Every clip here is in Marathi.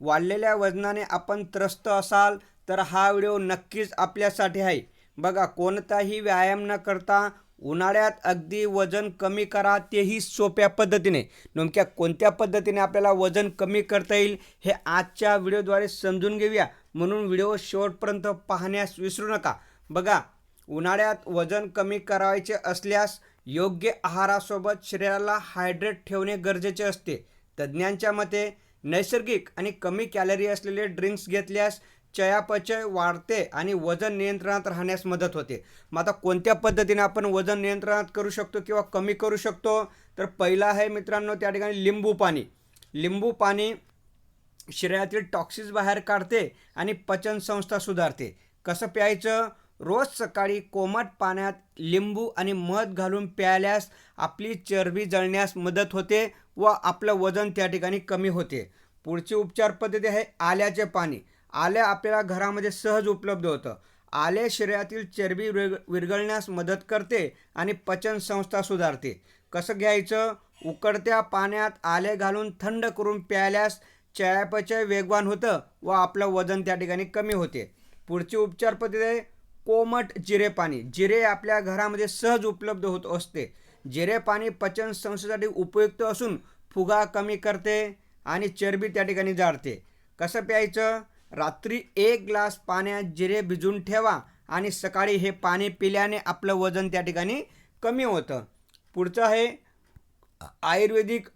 वाढलेल्या वजनाने आपण त्रस्त असाल तर हा व्हिडिओ नक्कीच आपल्यासाठी आहे. बघा कोणताही व्यायाम न करता उन्हाळ्यात अगदी वजन कमी करा तेही सोप्या पद्धतीने. नेमक्या कोणत्या पद्धतीने आपल्याला वजन कमी करता येईल हे आजच्या व्हिडिओद्वारे समजून घेऊया. म्हणून व्हिडिओ शेवटपर्यंत पाहण्यास विसरू नका. बघा उन्हाळ्यात वजन कमी करायचे असल्यास योग्य आहारासोबत शरीराला हायड्रेट ठेवणे गरजेचे असते. तज्ज्ञांच्या मते नैसर्गिक आणि कमी कॅलरी असलेले ड्रिंक्स घेतल्यास चयापचय वाढते आणि वजन नियंत्रणात राहण्यास मदत होते. मग आता कोणत्या पद्धतीने आपण वजन नियंत्रणात करू शकतो किंवा कमी करू शकतो? तर पहिला आहे मित्रांनो त्या ठिकाणी लिंबू पाणी. लिंबू पाणी शरीरातील टॉक्सिस बाहेर काढते आणि पचनसंस्था सुधारते. कसं प्यायचं? रोज सकाळी कोमट पाण्यात लिंबू आणि मध घालून प्यायल्यास आपली चरबी जळण्यास मदत होते. व आपलं वजन त्या ठिकाणी कमी होते. पुढची उपचार पद्धती आहे आल्याचे पाणी. आले आपल्याला घरामध्ये सहज उपलब्ध होतं. आले शरीरातील चरबी विरग विरघळण्यास मदत करते आणि पचनसंस्था सुधारते. कसं घ्यायचं? उकडत्या पाण्यात आले घालून थंड करून प्यायल्यास चयापचय वेगवान होतं व आपलं वजन त्या ठिकाणी कमी होते. पुढची उपचार पद्धती आहे कोमट जिरे पाणी. जिरे आपल्या घरामध्ये सहज उपलब्ध होत असते. जिरे पाणी पचन संस्थेसाठी उपयुक्त असून फुगा कमी करते आणि चरबी त्या ठिकाणी जाळते. कसं प्यायचं? रात्री एक ग्लास पाण्यात जिरे भिजून ठेवा आणि सकाळी हे पाणी पिल्याने आपलं वजन त्या ठिकाणी कमी होतं. पुढचं आहे आयुर्वेदिक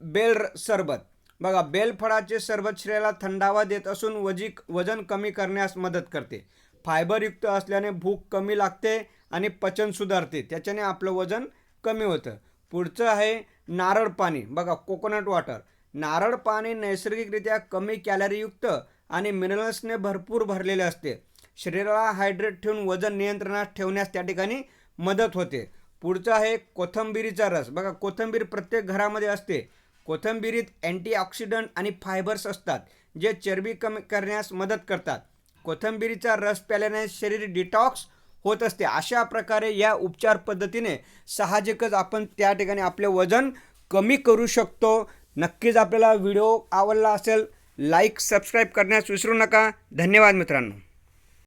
बेल सरबत. बघा बेलफळाचे सरबत शरीराला थंडावा देत असून वजिक वजन कमी करण्यास मदत करते. फायबरयुक्त असल्याने भूक कमी लागते आणि पचन सुधारते. त्याच्याने आपलं वजन कमी होतं. पुढचं आहे नारळ पाणी. बघा कोकोनट वॉटर नारळ पाणी नैसर्गिकरित्या कमी कॅलरीयुक्त आणि मिनरल्सने भरपूर भरलेले असते. शरीराला हायड्रेट ठेवून वजन नियंत्रणात ठेवण्यास त्या ठिकाणी मदत होते. पुढचं आहे कोथंबिरीचा रस. बघा कोथंबीर प्रत्येक घरामध्ये असते. कोथंबिरीत अँटीऑक्सिडंट आणि फायबर्स असतात जे चरबी कमी करण्यास मदत करतात. कोथंबिरीचा रस प्याल्याने शरीर डिटॉक्स होत असते. अशा प्रकारे या उपचार पद्धतीने साहजिकच आपण त्या ठिकाणी आपले वजन कमी करू शकतो. नक्कीच आपल्याला व्हिडिओ आवडला असेल लाईक सबस्क्राईब करण्यास विसरू नका. धन्यवाद मित्रांनो.